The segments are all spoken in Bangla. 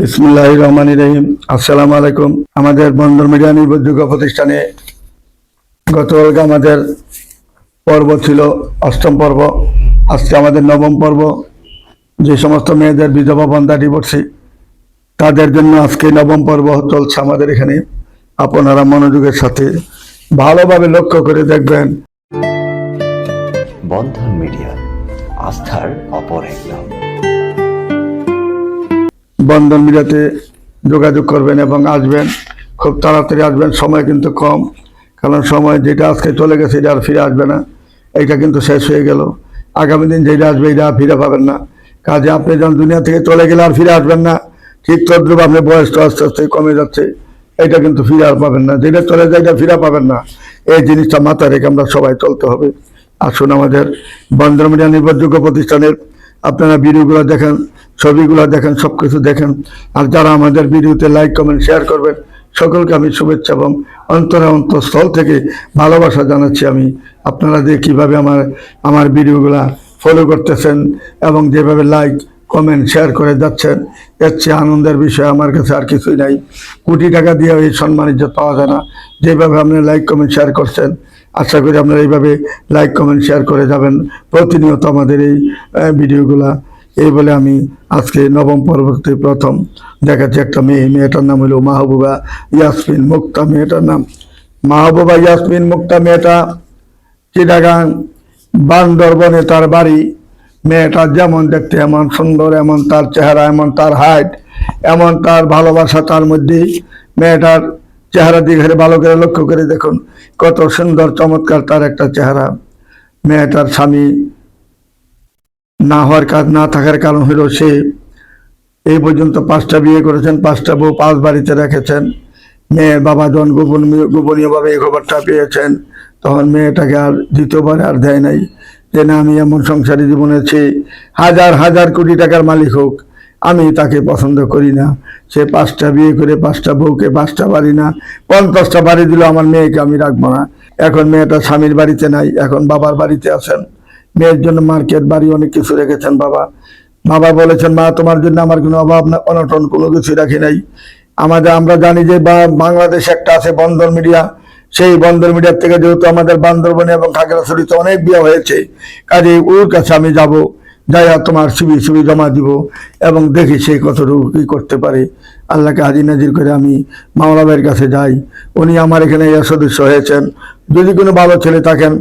বিসমুল্লাহ রহমান রহিম আসসালামু আলাইকুম আমাদের বন্দর মিডিয়া নির্ভরযোগ্য প্রতিষ্ঠানে গতকালকে আমাদের পর্ব ছিল অষ্টম পর্ব। আজকে আমাদের নবম পর্ব। যে সমস্ত মেয়েদের বিধবা বন্ধা ডিভোর্সি তাদের জন্য আজকে নবম পর্ব চলছে আমাদের এখানে। আপনারা মনোযোগের সাথে ভালোভাবে লক্ষ্য করে দেখবেন। বন্ধন মিডিয়া, আস্থার অপর এক বন্ধন মিডিয়াতে যোগাযোগ করবেন এবং আসবেন। খুব তাড়াতাড়ি আসবেন, সময় কিন্তু কম। কারণ সময় যেটা আজকে চলে গেছে, এটা আর ফিরে আসবে না। এইটা কিন্তু শেষ হয়ে গেল। আগামী দিন যেটা আসবে, এটা আর ফিরে পাবেন না। কাজে আপনি যখন দুনিয়া থেকে চলে গেলে আর ফিরে আসবেন না ঠিক তদ্রুপ আপনার বয়স তো আস্তে আস্তে কমে যাচ্ছে, এটা কিন্তু ফিরে আর পাবেন না। যেটা চলে যায়, এটা ফিরে পাবেন না। এই জিনিসটা মাথায় রেখে আমরা সবাই চলতে হবে। আসুন আমাদের বন্দর মিডিয়া নির্ভরযোগ্য প্রতিষ্ঠানের আপনারা ভিডিওগুলো দেখেন। ছবিগুলো দেখেন সব কিছু দেখেন। আর যারা আমাদের ভিডিওতে লাইক কমেন্ট শেয়ার করবেন, সকলকে আমি শুভেচ্ছা এবং অন্তরে অন্তঃস্থল থেকে ভালোবাসা জানাচ্ছি আমি। আপনারা যে কীভাবে আমার আমার ভিডিওগুলা ফলো করতেছেন এবং যেভাবে লাইক কমেন্ট শেয়ার করে যাচ্ছেন, এর চেয়ে আনন্দের বিষয় আমার কাছে আর কিছুই নাই। কোটি টাকা দিয়ে এই সম্মান ইজ্জত পাওয়া যায় না। যেভাবে আপনি লাইক কমেন্ট শেয়ার করছেন, আশা করি আপনারা এইভাবে লাইক কমেন্ট শেয়ার করে যাবেন। প্রতিনিয়ত আমাদের এই ভিডিওগুলা এই বলে আমি আজকে নবম পরবর্তী প্রথম দেখাচ্ছি একটা মেয়ে, মেয়েটার নাম হলো মাহবুবা ইয়াসমিন মুক্তা, মেয়েটার নাম। মাহবুবা ইয়াসমিন মুক্তা, মেয়েটা চিটাগাং, বান্দরবনে তার বাড়ি। মেয়েটা যেমন দেখতে এমন সুন্দর, এমন তার চেহারা, এমন তার হাইট এমন তার ভালোবাসা তার মধ্যেই মেয়েটার চেহারা দিকে ভালো করে লক্ষ্য করে দেখুন, কত সুন্দর চমৎকার তার একটা চেহারা। মেয়েটার স্বামী না হওয়ার কাজ, না থাকার কারণ হলো সে এই পর্যন্ত পাঁচটা বিয়ে করেছেন, পাঁচটা বউ পাঁচ বাড়িতে রেখেছেন। মেয়ের বাবা যখন গোপন গোপনীয়ভাবে এই খবরটা পেয়েছেন, তখন মেয়েটাকে আর দ্বিতীয়বার আর দেয় নাই। যে না, আমি এমন সংসারী জীবনে আছি, হাজার হাজার কোটি টাকার মালিক হোক, আমি তাকে পছন্দ করি না। সে পাঁচটা বিয়ে করে পাঁচটা বউকে পাঁচটা বাড়ি না, পঞ্চাশটা বাড়ি দিল, আমার মেয়েকে আমি রাখব না। এখন মেয়েটা স্বামীর বাড়িতে নাই, এখন বাবার বাড়িতে আছেন। মেয়ের জন্য মার্কেট বাড়ি অনেক কিছু রেখেছেন বাবা। বাবা বলেছেন, মা, তোমার জন্য আমার কোনো অভাব না, অনটন কোনো কিছু রাখি নাই। আমাদের, আমরা জানি যে বাংলাদেশ একটা আছে বন্দর মিডিয়া। সেই বন্দর মিডিয়ার থেকে যেহেতু আমাদের বান্দরবনে এবং খাগড়াছড়িতে অনেক বিয়ে হয়েছে কাজে ওর কাছে আমি যাব। যাইয়া তোমার সিবি সিবি জমা দিব এবং দেখি সে কতটুকু কী করতে পারে। আল্লাহকে হাজির নাজির করে আমি মাওলা ভাইয়ের কাছে যাই। উনি আমার এখানে সদস্য হয়েছেন। যদি কোনো ভালো ছেলে থাকেন,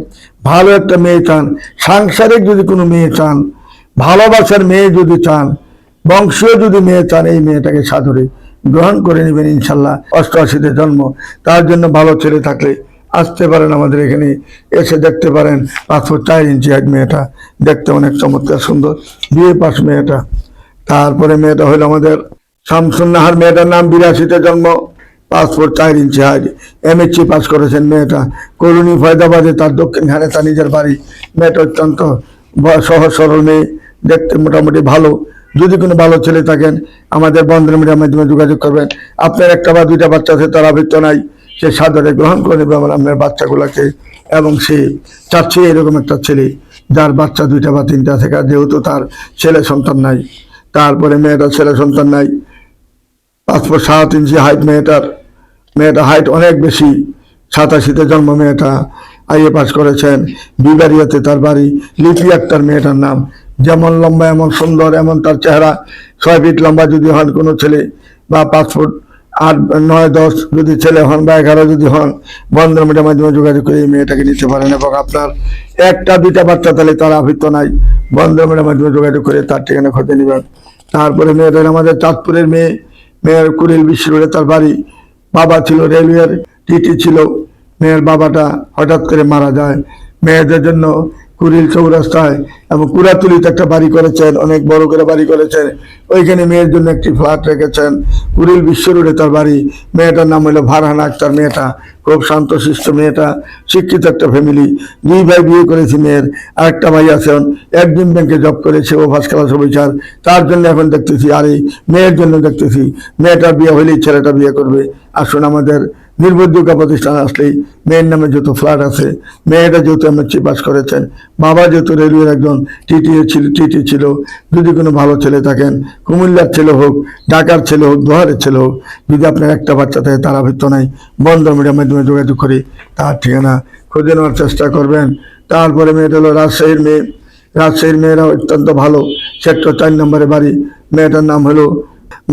ভালো একটা মেয়ে চান, সাংসারিক যদি কোনো মেয়ে চান, ভালোবাসার মেয়ে যদি চান, বংশীয় যদি মেয়ে চান, এই মেয়েটাকে সাদরে গ্রহণ করে নেবেন ইনশাল্লাহ। অষ্টআশিতে জন্ম। তার জন্য ভালো ছেলে থাকলে আসতে পারেন আমাদের এখানে, এসে দেখতে পারেন ফুট চার ইঞ্চি এক মেয়েটা। দেখতে অনেক চমৎকার সুন্দর। বিয়ে পাস মেয়েটা। তারপরে মেয়েটা হলো আমাদের শামসুন্নাহার মেয়েটার নাম বিরাশিতে জন্ম ফুট চার ইঞ্চি হাইট। এমএসসি পাস করেছেন মেয়েটা। করুণী ফয়দাবাদে তার দক্ষিণখানে তার নিজের বাড়ি। মেয়েটা অত্যন্ত সহজ, সরল মেয়ে। দেখতে মোটামুটি ভালো। যদি কোনো ভালো ছেলে থাকেন, আমাদের বন্ধন মিডিয়ার মাধ্যমে যোগাযোগ করবেন। আপনার একটা বা দুইটা বাচ্চা আছে, তার আবৃত্ত নাই। সে সাদরে গ্রহণ করে নেবে আমার আপনার বাচ্চাগুলোকে। এবং সে চাচ্ছে এরকম একটা ছেলে, যার বাচ্চা দুইটা বা তিনটা থেকে, যেহেতু তার ছেলে সন্তান নাই, তারপরে মেয়েটা ছেলে সন্তান নাই। পাঁচ ফুট সাত ইঞ্চি হাইট মেয়েটার। মেয়েটা হাইট অনেক বেশি। সাতাশিতে জন্ম মেয়েটা। আইএ পাস করেছেন। বিবারিয়াতে তার বাড়ি। লিপি আক্তার মেয়েটার নাম। যেমন লম্বা, এমন সুন্দর, এমন তার চেহারা। ছয় ফিট লম্বা যদি হন কোনো ছেলে, বা পাঁচ ফুট আট, নয়, দশ যদি ছেলে হন বা এগারো যদি হন বন্ধন মিটার মাধ্যমে যোগাযোগ করে এই মেয়েটাকে নিতে পারেন এবং আপনার একটা, দুইটা বাচ্চা তাহলে তার আবৃত্ত নাই। বন্ধন মিটার মাধ্যমে যোগাযোগ করে তার ঠিকানা খোঁজে নেবেন। তারপরে মেয়েদের আমাদের চাঁদপুরের মেয়ে। মেয়ের কুড়িল বিশ্ব তার বাড়ি। বাবা ছিল রেলওয়ের টিটি ছিল। মেয়ের বাবাটা হঠাৎ করে মারা যায়। মেয়েদের জন্য কুড়িল চৌরাস্তায় এবং কুড়াতুলিতে একটা বাড়ি করেছেন, অনেক বড় করে বাড়ি করেছেন। ওইখানে মেয়ের জন্য একটি ফ্ল্যাট রেখেছেন। কুড়িল বিশ্ব রোডে তার বাড়ি। মেয়েটার নাম হলো ভারহান আক্তার মেয়েটা খুব শান্ত শান্তশিষ্ট মেয়েটা শিক্ষিত একটা ফ্যামিলি দুই ভাই বিয়ে করেছে মেয়ের। আরেকটা ভাই আছেন একদিন ব্যাংকে জব করেছে, ও ফার্স্ট ক্লাস অফিসার তার জন্য এখন দেখতেছি, আর এই মেয়ের জন্য দেখতেছি। মেয়েটার বিয়ে হলেই ছেলেটা বিয়ে করবে। আসুন আমাদের নির্ভরযোগ্য প্রতিষ্ঠান আসলেই মেয়ের নামে যত ফ্ল্যাট আছে মেয়েটা যেহেতু এমএসসি পাস করেছেন, বাবা যেহেতু রেলওয়ের একজন টিটি ছিল টিটি ছিল। যদি কোনো ভালো ছেলে থাকেন, কুমিল্লার ছেলে হোক, ঢাকার ছেলে হোক, দোহারের ছেলে হোক, যদি আপনার একটা বাচ্চা থাকে, তারা আবৃত্ত নাই বন্ধ মিডিয়ার মাধ্যমে যোগাযোগ করে, তার ঠিকানা খুঁজে নেওয়ার চেষ্টা করবেন। তারপরে মেয়েটা হলো রাজশাহীর মেয়ে। রাজশাহীর মেয়েরা অত্যন্ত ভালো, সেক্টর চার নম্বরে বাড়ি। মেয়েটার নাম হলো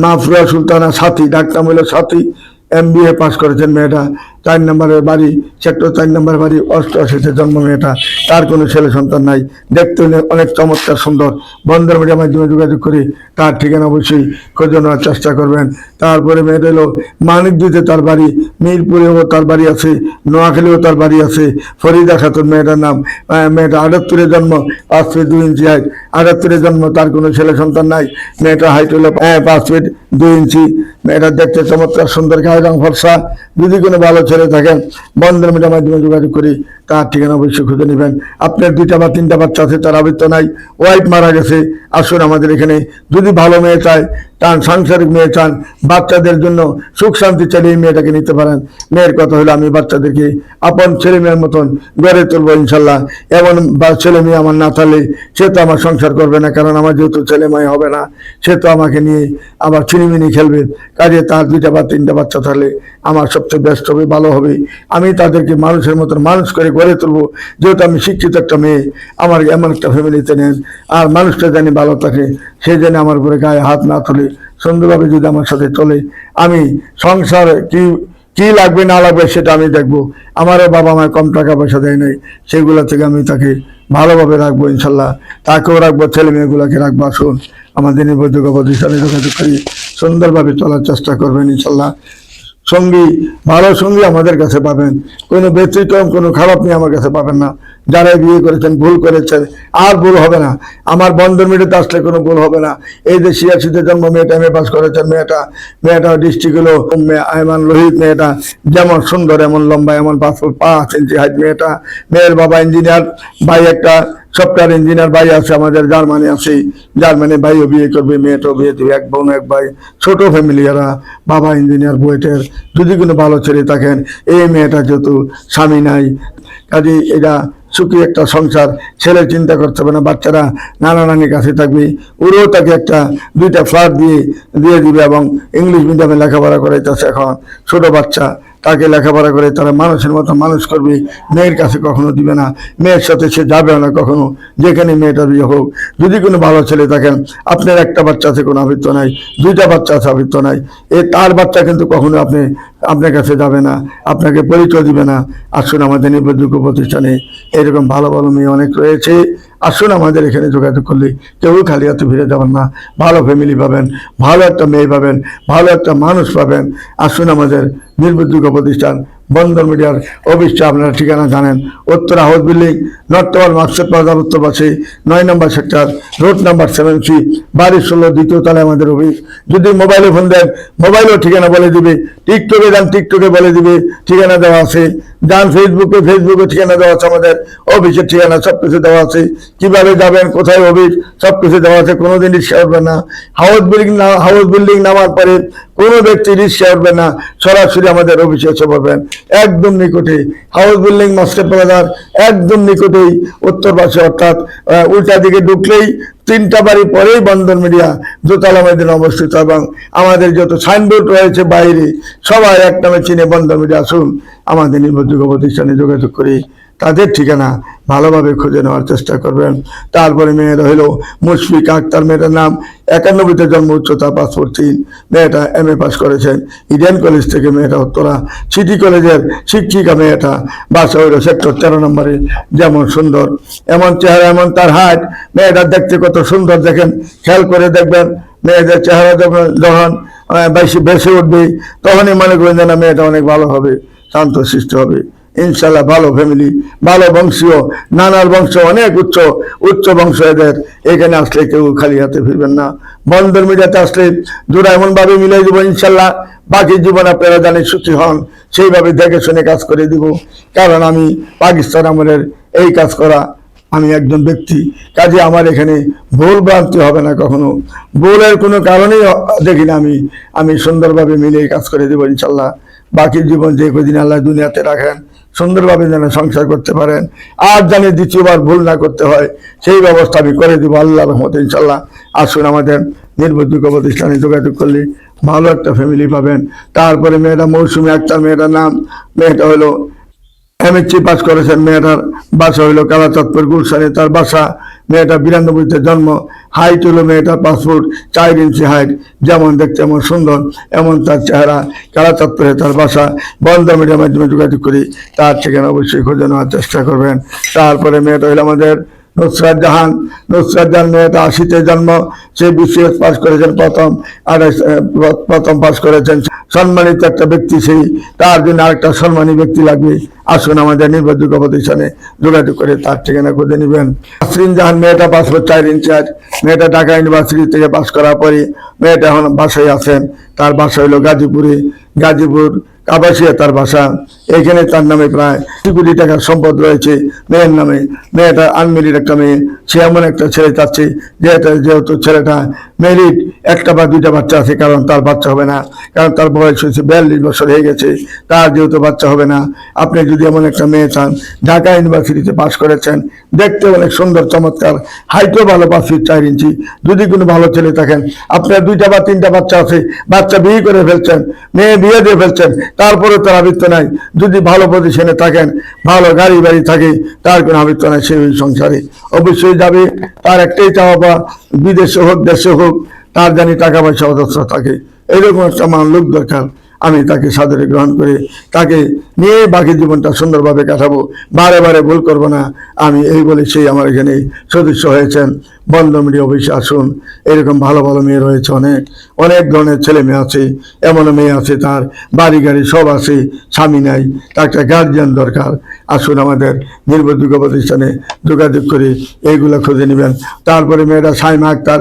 নাফরা সুলতানা সাথী ডাক নাম হলো সাথী। এম বি এ পাশ করেছেন মেয়েটা। চার নম্বরের বাড়ি সেক্টর চার নম্বর বাড়ি, অষ্ট অষ্টআশিতে জন্ম মেয়েটা তার কোনো ছেলে সন্তান নাই। দেখতে অনেক- চমৎকার সুন্দর। বন্দর মিডিয়ার মাধ্যমে যোগাযোগ করে। তার ঠিকানা অবশ্যই খোঁজে নেওয়ার চেষ্টা করবেন। তারপরে মেয়েটা এলো মানিকদিতে তার বাড়ি, মিরপুরেও তার বাড়ি আছে, নোয়াখালীও তার বাড়ি আছে। ফরিদা খাতুন মেয়েটার নাম মেয়েটা আটাত্তরে জন্ম, পাঁচ ফিট দুই ইঞ্চি হাইট আটাত্তরে জন্ম, তার কোনো ছেলে সন্তান নাই। মেয়েটা হাইট হলো পাঁচ ফিট দুই ইঞ্চি। মেয়েটা দেখতে চমৎকার সুন্দর গায়ে রং ফর্সা। যদি কোনো ভালো ছেলে থাকেন। বন্ধন মিডিয়ার মাধ্যমে যোগাযোগ করি। তার ঠিকানা অবশ্যই খুঁজে নেবেন। আপনার দুইটা বা তিনটা বাচ্চা আছে, তার আবৃত্ত নাই। ওয়াইফ মারা গেছে, আসুন আমাদের এখানে। যদি ভালো মেয়ে চায় টান সাংসারিক মেয়ে চান, বাচ্চাদের জন্য সুখ শান্তি এই মেয়েটাকে নিতে পারেন। মেয়ের কথা হলো, আমি বাচ্চাদেরকে আপন ছেলে মেয়ের মতন গড়ে তুলবো ইনশাল্লাহ। এমন বা- ছেলে মেয়ে আমার না থাকলে সে তো আমার সংসার করবে না, কারণ আমার যেহেতু ছেলে মেয়ে হবে না, সে তো আমাকে নিয়ে আবার ছিনিমিনি খেলবে। কাজে তার দুইটা বা তিনটা বাচ্চা থাকলে আমার সবচেয়ে ব্যস্ত হবে, ভালো হবে। আমি তাদেরকে মানুষের মতন মানুষ করে গড়ে তুলবো। যেহেতু আমি শিক্ষিত একটা মেয়ে, আমার এমন একটা ফ্যামিলিতে নেন আর মানুষটা জানি ভালো থাকে, সে যেন আমার উপরে গায়ে হাত না তুলে, সুন্দরভাবে যদি আমার সাথে চলে, আমি সংসার কি কি লাগবে না লাগবে সেটা আমি দেখব। আমারও বাবা মায় কম টাকা পয়সা দেয় নাই, সেগুলো থেকে আমি তাকে ভালোভাবে রাখব ইনশাল্লাহ। তাকেও রাখব, ছেলে মেয়েগুলোকে রাখব, আসুন। আমাদের নির্ভরযোগ্য প্রতিষ্ঠানে যোগাযোগ করি, সুন্দরভাবে চলার চেষ্টা করবেন ইনশাল্লাহ। সঙ্গী, ভালো সঙ্গী আমাদের কাছে পাবেন। কোনো ব্যতিক্রম, কোনো খারাপ নিয়ে আমার কাছে পাবেন না। যারা বিয়ে করেছেন, ভুল করেছেন, আর ভুল হবে না। আমার বন্ধন মিডিয়াতে আসলে কোনো ভুল হবে না। এই যে সিয়াসিতে জন্ম, মেয়েটা এম পাস করেছেন মেয়েটা মেয়েটা ডিস্ট্রিক্ট হলো আয়মান লোহিত মেয়েটা, যেমন সুন্দর, এমন লম্বা, এমন পাঁচ পাঁচ ইঞ্চি হাইট মেয়েটা, মেয়ের বাবা ইঞ্জিনিয়ার ভাই একটা সফটওয়্যার ইঞ্জিনিয়ার ভাই আছে, আমাদের জার্মানি আছে। জার্মানি ভাইও বিয়ে করবে, মেয়েটাও বিয়ে দিবে, এক বোন, এক ভাই, ছোট ফ্যামিলি এরা, বাবা ইঞ্জিনিয়ার বইটের যদি কোনো ভালো ছেলে থাকেন, এই মেয়েটা যেহেতু স্বামী নাই, কাজে এটা সুখী একটা সংসার, ছেলে চিন্তা করতে হবে না, বাচ্চারা নানা নানির কাছে থাকবে। ওরও তাকে একটা, দুইটা ফ্ল্যাট দিয়ে দিয়ে দিবে এবং ইংলিশ মিডিয়ামে লেখাপড়া করাইতেছে এখন, ছোট বাচ্চা। তাকে লেখাপড়া করে তারা মানুষের মতো মানুষ করবে, মেয়ের কাছে কখনো দিবে না। মেয়ের সাথে সে যাবে না কখনো। যেখানে মেয়েটা বিয়ে হোক, যদি কোনো ভালো ছেলে থাকেন, আপনার একটা বাচ্চা আছে, কোনো আবৃত্ত নাই, দুইটা বাচ্চা আছে, আবৃত্ত নাই, এ তার বাচ্চা কিন্তু কখনো আপনি, আপনার কাছে যাবে না, আপনাকে পরিচয় দিবে না। আসুন আমাদের নির্ভরযোগ্য প্রতিষ্ঠানে, এরকম ভালো ভালো মেয়ে অনেক রয়েছে। আসুন আমাদের এখানে যোগাযোগ করলে, কেউ খালি হাতে ফিরে যাবেন না। ভালো ফ্যামিলি পাবেন, ভালো একটা মেয়ে পাবেন, ভালো একটা মানুষ পাবেন। আসুন আমাদের নির্ভরযোগ্য প্রতিষ্ঠান, বন্দর মিডিয়ার অফিসটা আপনারা ঠিকানা জানেন। উত্তর house building north tower market plaza উত্তর পাশে নয় নম্বর sector, road number seven three বাড়ির ষোলো, দ্বিতীয় তলায় আমাদের অফিস। যদি মোবাইলে ফোন দেন, মোবাইলেও ঠিকানা বলে দিবে। টিকটকে যান, টিকটকে বলে দিবে, ঠিকানা দেওয়া আছে। যান, ফেসবুকে ফেসবুকে ঠিকানা দেওয়া আছে আমাদের। অফিসের ঠিকানা সব কিছু দেওয়া আছে। কীভাবে যাবেন, কোথায় অফিস সব কিছু দেওয়া আছে। রিক্সা উঠবে না। হাউস বিল্ডিং না, হাউস বিল্ডিং নামার পরে কোনো ব্যক্তি রিক্সা উঠবে না, সরাসরি আমাদের অফিসে এসে পড়বেন। একদম নিকটে হাউস বিল্ডিং, মাস্টার প্লাজার একদম নিকটেই উত্তর পাশে, অর্থাৎ উল্টা দিকে ঢুকলেই তিনটা বাড়ি পরেই বন্ধন মিডিয়া দোতলা ময়দানে অবস্থিত এবং আমাদের যত সাইনবোর্ড রয়েছে বাইরে, সবাই এক নামে চিনে বন্দর মিডিয়া। আসুন, আমাদের নির্ভরযোগ্য প্রতিষ্ঠানে যোগাযোগ করি। তাদের ঠিকানা ভালোভাবে খুঁজে নেওয়ার চেষ্টা করবেন। তারপরে মেয়েরা হলো মুশফিক আক্তার মেয়েটার নাম। একানব্বইতে জন্ম, উচ্চতা পাসপোর্ট তিন। মেয়েটা এম এ পাস করেছেন। ইডেন কলেজ থেকে মেয়েটা উত্তরা। সিটি কলেজের শিক্ষিকা মেয়েটা। বাসা হইল সেক্টর তেরো নম্বরে। যেমন সুন্দর, এমন চেহারা, এমন তার হাট মেয়েটা দেখতে কত সুন্দর, দেখেন। খেয়াল করে দেখবেন, মেয়েদের চেহারা যখন যখন বেশি বেশি উঠবে, তখনই মনে করেন যে না মেয়েটা অনেক ভালো হবে, শান্ত সৃষ্টি হবে। ইনশাল্লাহ ভালো ফ্যামিলি ভালো বংশীয়, নানার বংশ, অনেক উচ্চ উচ্চ বংশ এদের। এখানে আসলে কেউ খালি হাতে ফিরবেন না। বন্দর মিডিয়াতে আসলে জোড়া এমনভাবে মিলে দেবো ইনশাল্লাহ বাকি জীবন আপনারা জানেন সুখী হন, সেইভাবে দেখে শুনে কাজ করে দিব। কারণ আমি পাকিস্তান আমলের এই কাজ করা আমি একজন ব্যক্তি। কাজে আমার এখানে ভুল ভ্রান্তি হবে না কখনো। ভুলের কোনো কারণেই দেখি না আমি। আমি সুন্দরভাবে মিলে কাজ করে দেবো ইনশাল্লাহ বাকি জীবন যে কদিন আল্লাহ দুনিয়াতে রাখেন সুন্দরভাবে যেন সংসার করতে পারেন। আর যেন দ্বিতীয়বার ভুল না করতে হয়, সেই ব্যবস্থা আমি করে দেবো। আল্লাহ রহমত ইনশাল্লাহ আসুন আমাদের নির্ভরযোগ্য প্রতিষ্ঠানে যোগাযোগ করলে ভালো একটা ফ্যামিলি পাবেন। তারপরে মেয়েটা মৌসুমি, একটা মেয়েটার নাম, মেয়েটা হলো এমএসসি পাস করেছেন। মেয়েটার বাসা হইল কালাচাঁদপুর গুলশানে। তার বাসা মেয়েটা বিরানব্বইতে জন্ম হাইট হলো মেয়েটার পাসপোর্ট চার ইঞ্চি হাইট যেমন দেখতে এমন সুন্দর, এমন তার চেহারা কালাচাঁদপুরে তার বাসা, বন্ধ মিডিয়ার মাধ্যমে যোগাযোগ করি, তার ঠিকানা অবশ্যই খোঁজে নেওয়ার চেষ্টা করবেন। তারপরে মেয়েটা হইল আমাদের নুসরাত জাহান নুসরাত জাহান মেয়েটা আশিতে জন্ম, সে বিসিএস পাশ করেছেন প্রথম, আর প্রথম পাশ করেছেন। সম্মানিত একটা ব্যক্তি সেই, তার জন্য আরেকটা সম্মানী ব্যক্তি লাগবে। আসুন আমাদের নির্ভরযোগ্য প্রতিষ্ঠানে যোগাযোগ করে তার ঠিকানা খুঁজে নেবেন। নাসরিন জাহান মেয়েটা পাসপোর্ট চার ইনচার্জ। মেয়েটা ঢাকা ইউনিভার্সিটি থেকে পাশ করার পরে মেয়েটা এখন বাসায় আছেন। তার বাসা হইল গাজীপুরে। গাজীপুর কাবাসিয়া তার বাসা এখানে তার নামে প্রায় দুই কোটি টাকার সম্পদ রয়েছে মেয়ের নামে। মেয়েটা আনমেরিড একটা মেয়ে, সে এমন একটা ছেলে চাচ্ছে যেহেতু যেহেতু ছেলেটা মেরিড একটা বা দুইটা বাচ্চা আছে, কারণ তার বাচ্চা হবে না, কারণ তার বয়স হয়েছে বিয়াল্লিশ বছর হয়ে গেছে, তার যেহেতু বাচ্চা হবে না, আপনি যদি এমন একটা মেয়ে চান, ঢাকা ইউনিভার্সিটিতে পাস করেছেন, দেখতে অনেক সুন্দর, চমৎকার, হাইটও ভালো, পাঁচ ফিট চার ইঞ্চি, যদি কোনো ভালো ছেলে থাকেন, আপনার দুইটা বা তিনটা বাচ্চা আছে, বাচ্চা বিয়ে করে ফেলছেন, মেয়ে বিয়ে দিয়ে ফেলছেন তারপরে তার আবৃত্ত নাই। যদি ভালো পজিশনে থাকেন, ভালো গাড়ি বাড়ি থাকে, তার কোনো আবৃত্ত নাই সেই সংসারে। অবশ্যই যাবে, তার একটাই চাওয়া বা, বিদেশে হোক, দেশে হোক, তার জানি টাকা পয়সা অজস্র থাকে। এরকম একটা মান লোক দরকার। আমি তাকে সাদরে গ্রহণ করে, তাকে নিয়ে বাকি জীবনটা সুন্দরভাবে কাটাবো। বারে বারে ভুল করব না। আমি এই বলে সেই আমার এখানে সদস্য হয়েছেন। বন্ধ মিডিয়া অফিসে আসুন, এরকম ভালো ভালো মেয়ে রয়েছে অনেক অনেক ধরনের ছেলে মেয়ে আছে এমন মেয়ে আছে তার, বাড়ি গাড়ি সব আছে, স্বামী নাই, তার একটা গার্জিয়ান দরকার। আসুন আমাদের নির্ভরযোগ্য প্রতিষ্ঠানে যোগাযোগ করে এইগুলো খুঁজে নেবেন। তারপরে মেয়েটা সাইমা আক্তার,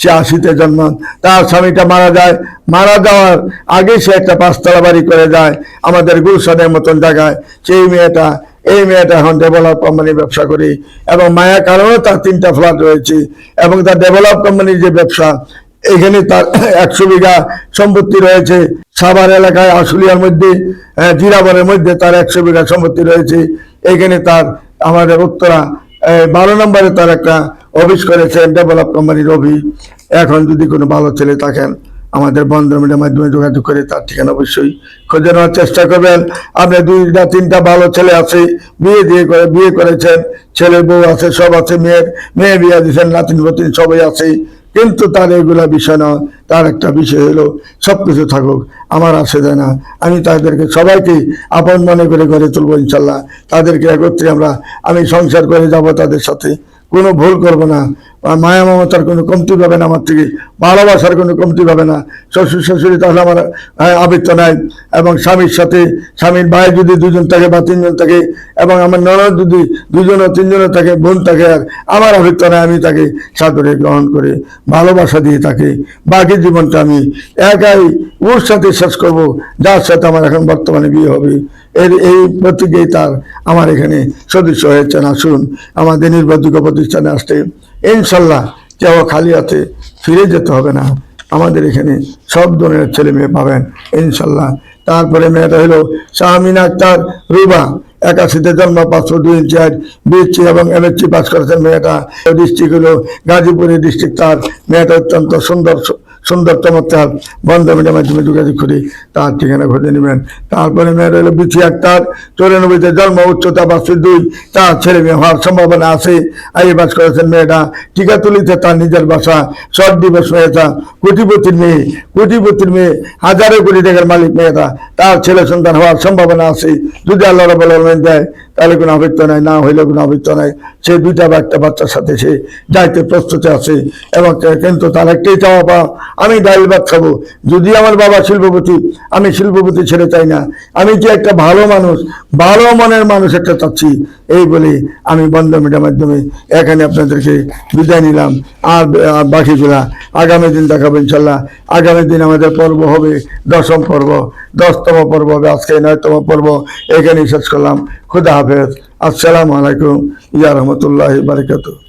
সে আশিতে জন্ম, তার স্বামীটা মারা যায়। মারা যাওয়ার আগে সে একটা পাঁচতলা বাড়ি করে যায় আমাদের গুলশানের মতন জায়গায়। সেই মেয়েটা এই মেয়েটা এখন ডেভেলপ কোম্পানি ব্যবসা করি এবং মায়া কারণেও তার তিনটা ফ্ল্যাট রয়েছে এবং তার ডেভেলপ কোম্পানির যে ব্যবসা, এখানে তার একশো বিঘা সম্পত্তি রয়েছে। সাভার এলাকায় আশুলিয়ার মধ্যে জিরাবরের মধ্যে তার একশো বিঘা সম্পত্তি রয়েছে। এখানে তার আমাদের উত্তরা বারো নম্বরে তার একটা অফিস করেছেন ডেভেলপ কোম্পানির অফিস। এখন যদি কোনো ভালো ছেলে থাকেন আমাদের বন্ধমিটার মাধ্যমে যোগাযোগ করে তার ঠিকানা অবশ্যই খুঁজে নেওয়ার চেষ্টা করবেন। আপনার দুইটা তিনটা ভালো ছেলে আছে, বিয়ে দিয়ে করে বিয়ে করেছেন, ছেলে বউ আছে, সব আছে, মেয়ের মেয়ে বিয়ে দিয়েছেন, নাতিন বতিন সবাই আছে। কিন্তু তার এগুলা বিষয় নয়, তার একটা বিষয় হলো সব কিছু থাকুক, আমার আসে যায় না। আমি তাদেরকে সবাইকে আপন মনে করে গড়ে তুলবো ইনশাল্লাহ। তাদেরকে একত্রে আমরা আমি সংসার করে যাব তাদের সাথে। কোনো ভুল করব না। মায়া মমতার কোনো কমতি পাবে না আমার থেকে, ভালোবাসার কোনো কমতি পাবে না। শ্বশুর শাশুড়ি তাহলে আমার আবৃত্ত নাই। এবং স্বামীর সাথে, স্বামীর ভাই যদি দুজন থাকে বা তিনজন থাকে, এবং আমার ননদ যদি দুজন ও তিনজনে থাকে, বোন থাকে আর আমার আবৃত্ত নাই, আমি তাকে সাদরে গ্রহণ করে ভালোবাসা দিয়ে তাকে বাকি জীবনটা আমি একাই ওর সাথে শেষ করব, যার সাথে আমার এখন বর্তমানে বিয়ে হবে। এর এই প্রতিজ্ঞাই তার আমার এখানে সদস্য হয়েছেন। আসুন আমাদের নির্বাচিত প্রতিষ্ঠানে আসতে ইনশাল্লাহ কেউ খালি হাতে ফিরে যেতে হবে না। আমাদের এখানে সব ধরনের ছেলে মেয়ে পাবেন ইনশাল্লাহ। তারপরে মেয়েটা হলো শাহমিন আক্তার রুবা। একাশিতে জন্ম, পাঁচশো দুই চার বিএসসি এবং এমএসসি পাস করেছেন মেয়েটা। ডিস্ট্রিক্ট হলো গাজীপুরের ডিস্ট্রিক্ট তার। মেয়েটা অত্যন্ত সুন্দর সুন্দর চমৎকার বন্ধ মিডিয়ার মাধ্যমে যোগাযোগ করি তার ঠিকানা খুঁজে নেবেন। তারপরে মেয়ের হলো বিচি আক্তার চৌরানব্বইতে জন্ম, উচ্চতা পাঁচশো দুই। তার ছেলে মেয়ে হওয়ার সম্ভাবনা আছে। আই বাস করেছেন মেয়েটা। টিকা তুলিতে তার নিজের বাসা। শর্ট দিবস মেয়েটা কোটিপতির মেয়ে। কোটিপতির মেয়ে। হাজারো কোটি টাকার মালিক মেয়েটা। তার ছেলে সন্তান হওয়ার সম্ভাবনা আছে। যদি আল্লাহ রব আলমিন দেয় তাহলে কোনো আবৃত্ত নাই, না হইলে কোনো আবৃত্ত নাই। সে দুইটা বা একটা বাচ্চার সাথে সে যাইতে প্রস্তুত আছে এবং কিন্তু তার একটাই চাওয়া পাওয়া আমি ডাইল ভাত খাব। যদি আমার বাবা শিল্পপতি, আমি শিল্পপতি ছেড়ে চাই না। আমি যে একটা ভালো মানুষ, ভালো মনের মানুষ একটা চাচ্ছি, এই বলে আমি বন্ধ মিডিয়ার মাধ্যমে এখানে আপনাদেরকে বিদায় নিলাম। আর আর বাকিগুলা আগামী দিন দেখাবো ইনশাল্লাহ। আগামী দিন আমাদের পর্ব হবে দশম পর্ব, দশতম পর্ব হবে। আজকে নয়তম পর্ব, এখানেই শেষ করলাম। খুদা হাফেজ। আসসালামু আলাইকুম। ইয়া রহমতুল্লাহ বারকাতুহ।